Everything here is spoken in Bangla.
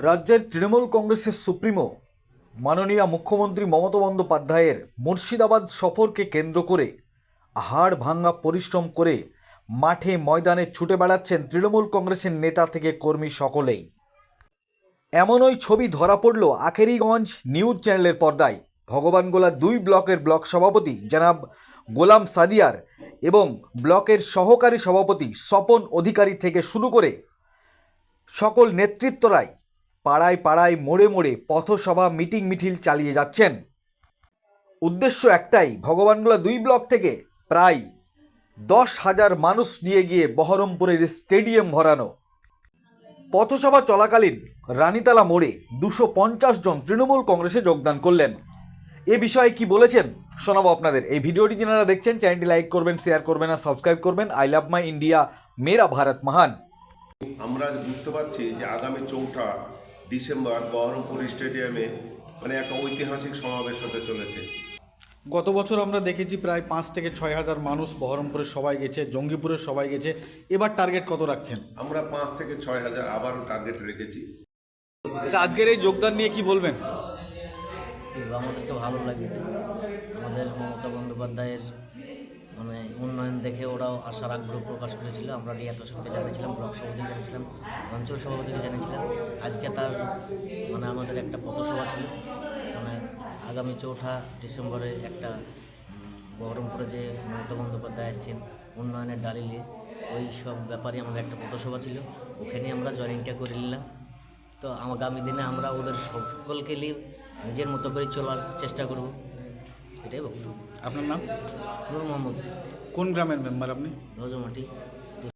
রাজ্যের তৃণমূল কংগ্রেসের সুপ্রিমো, মাননীয় মুখ্যমন্ত্রী মমতা বন্দ্যোপাধ্যায়ের মুর্শিদাবাদ সফরকে কেন্দ্র করে হাড় ভাঙা পরিশ্রম করে মাঠে ময়দানে ছুটে বেড়াচ্ছেন তৃণমূল কংগ্রেসের নেতা থেকে কর্মী সকলেই। এমনই ছবি ধরা পড়ল আখেরিগঞ্জ নিউজ চ্যানেলের পর্দায়। ভগবানগোলা দুই ব্লকের ব্লক সভাপতি জনাব গোলাম সাদিয়ার এবং ব্লকের সহকারী সভাপতি স্বপন অধিকারী থেকে শুরু করে সকল নেতৃত্বরাই পাড়ায় পাড়ায় মোড়ে মোড়ে পথসভা মিটিং মিছিল চালিয়ে যাচ্ছেন। উদ্দেশ্য একটাই, ভগবানগোলা দুই ব্লক থেকে প্রায় দশ হাজার মানুষ নিয়ে গিয়ে বহরমপুরের স্টেডিয়াম ভরানো। পথসভা চলাকালীন রানীতলা মোড়ে দুশো পঞ্চাশ জন তৃণমূল কংগ্রেসে যোগদান করলেন। এ বিষয়ে কি বলেছেন শোনাবো আপনাদের। এই ভিডিওটি যারা দেখছেন, চ্যানেলটি লাইক করবেন, শেয়ার করবেন আর সাবস্ক্রাইব করবেন। আই লাভ মাই ইন্ডিয়া, মেরা ভারত মহান। আমরা বুঝতে পারছি যে আগামী চৌঠা ডিসেম্বর বহরমপুর স্টেডিয়ামে মানে একটা ঐতিহাসিক সমাবেশ হতে চলেছে। গত বছর আমরা দেখেছি প্রায় পাঁচ থেকে ছয় হাজার মানুষ বহরমপুরের সবাই গেছে জঙ্গিপুরের সবাই গেছে। এবার টার্গেট কত রাখছেন? আমরা পাঁচ থেকে ছয় হাজার আবারও টার্গেট রেখেছি। আচ্ছা আজকের এই যোগদান নিয়ে কি বলবেন? আমাদেরকে ভালো লাগে। আমাদের মমতা বন্দ্যোপাধ্যায়ের মানে দেখে ওরাও আশার আগ্রহ প্রকাশ করেছিল। আমরা রিয়াত হোসেনকে জানিয়েছিলাম ব্লক সভাপতি জানিয়েছিলাম অঞ্চল সভাপতিকে জানিয়েছিলাম। আজকে তার মানে আমাদের একটা পথসভা ছিল। মানে আগামী চৌঠা ডিসেম্বরে একটা বহরমপুরে যে মমতা বন্দ্যোপাধ্যায় আসছেন উন্নয়নের ডালিলে ওই সব ব্যাপারে আমাদের একটা পথসভা ছিল। ওখানে আমরা জয়েনিংটা করে নিলাম। তো আগামী দিনে আমরা ওদের সকলকে নিয়ে নিজের মতো করে চলার চেষ্টা করব। এটাই বক্তব্য। আপনার নাম? নূর মোহাম্মদ কোন গ্রামের মেম্বার আপনি ধ্বজমাটি